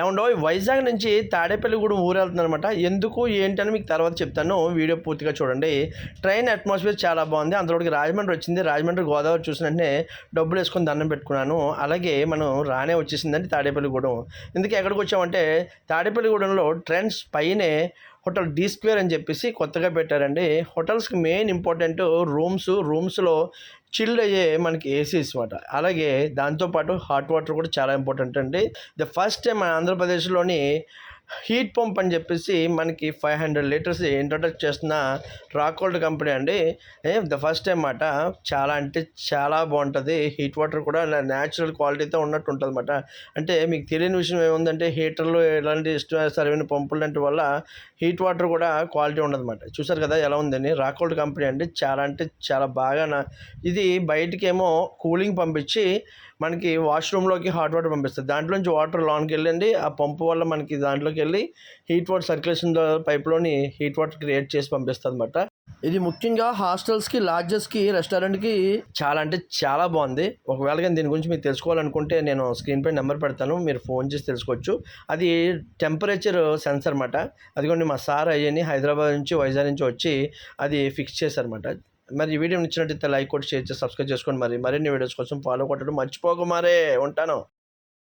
ఏమండో వైజాగ్ నుంచి తాడేపల్లిగూడెం ఊరు వెళ్తుందనమాట ఎందుకు ఏంటని మీకు తర్వాత చెప్తాను. వీడియో పూర్తిగా చూడండి. ట్రైన్ అట్మాస్ఫియర్ చాలా బాగుంది. అందులోకి రాజమండ్రి వచ్చింది. రాజమండ్రి గోదావరి చూసిన వెంటనే డబ్బులు వేసుకొని దండం పెట్టుకున్నాను. అలాగే మనం రానే వచ్చేసిందండి తాడేపల్లిగూడెం ఎందుకు ఎక్కడికి వచ్చామంటే తాడేపల్లిగూడెంలో ట్రైన్స్ పైనే హోటల్ డీ స్క్వేర్ అని చెప్పేసి కొత్తగా పెట్టారండి. హోటల్స్కి మెయిన్ ఇంపార్టెంట్ రూమ్స్ రూమ్స్లో చిల్డ్ అయ్యే మనకి ఏసీస్ అనమాట అలాగే దాంతోపాటు హాట్ వాటర్ కూడా చాలా ఇంపార్టెంట్ అండి. ద ఫస్ట్ టైం మన ఆంధ్రప్రదేశ్లోని హీట్ పంప్ అని చెప్పేసి మనకి ఫైవ్ హండ్రెడ్ లీటర్స్ ఇంట్రొడక్ట్ చేస్తున్న రాకోల్డ్ కంపెనీ అండి. ద ఫస్ట్ టైం మాట చాలా అంటే చాలా బాగుంటుంది. హీట్ వాటర్ కూడా న్యాచురల్ క్వాలిటీతో ఉన్నట్టు ఉంటుంది అనమాట అంటే మీకు తెలియని విషయం ఏముందంటే హీటర్లు ఎలాంటి ఇష్టం సరైన పంపులు లాంటి వల్ల హీట్ వాటర్ కూడా క్వాలిటీ ఉండదన్నమాట. చూసారు కదా ఎలా ఉందని రాకోల్డ్ కంపెనీ అండి. చాలా అంటే చాలా బాగా ఇది బయటికేమో కూలింగ్ పంపించి మనకి వాష్రూమ్లోకి హాట్ వాటర్ పంపిస్తుంది దాంట్లో నుంచి వాటర్ లోనికి వెళ్ళండి ఆ పంపు వల్ల మనకి దాంట్లోకి వెళ్ళి హీట్ వాటర్ సర్క్యులేషన్ పైప్లోని హీట్ వాటర్ క్రియేట్ చేసి పంపిస్తుంది అనమాట ఇది ముఖ్యంగా హాస్టల్స్కి లాడ్జెస్కి రెస్టారెంట్కి చాలా అంటే చాలా బాగుంది. ఒకవేళ కానీ దీని గురించి మీరు తెలుసుకోవాలనుకుంటే నేను స్క్రీన్ పై నెంబర్ పెడతాను. మీరు ఫోన్ చేసి తెలుసుకోవచ్చు. అది టెంపరేచర్ సెన్సర్ అనమాట అదిగోండి మా సార్ అయ్యని హైదరాబాద్ నుంచి వైజాగ్ నుంచి వచ్చి అది ఫిక్స్ చేశారన్నమాట. మరి ఈ వీడియో నచ్చినట్టయితే లైక్ కొట్టి షేర్ చేసి సబ్స్క్రైబ్ చేసుకోండి మరి మరిన్ని వీడియోస్ కోసం ఫాలో కొట్టడం మర్చిపోక మరే. ఉంటాను.